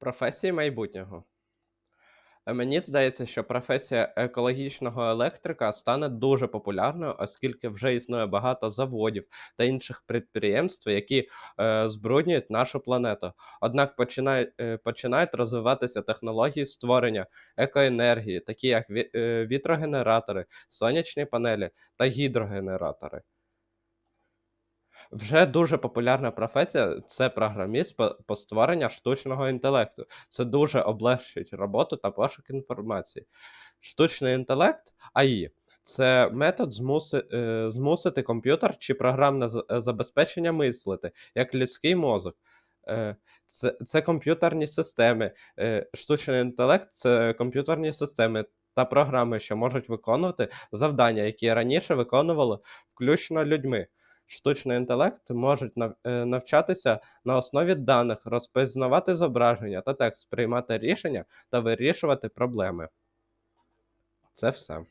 Професії майбутнього. Е, Мені здається, що професія екологічного електрика стане дуже популярною, оскільки вже існує багато заводів та інших підприємств, які е, збруднюють нашу планету. Однак починають, е, починають розвиватися технології створення екоенергії, такі як ві- е, вітрогенератори, сонячні панелі та гідрогенератори. Вже дуже популярна професія це програміст по, по створенню штучного інтелекту. Це дуже облегчить роботу та пошук інформації. Штучний інтелект АІ це метод змуси, е, змусити комп'ютер чи програмне е, забезпечення мислити, як людський мозок. Е, Це, це комп'ютерні системи. Штучний інтелект це комп'ютерні системи та програми, що можуть виконувати завдання, які раніше виконували включно людьми. Штучний інтелект можуть е, навчатися на основі даних, розпізнавати зображення та текст, приймати рішення та вирішувати проблеми. Це все.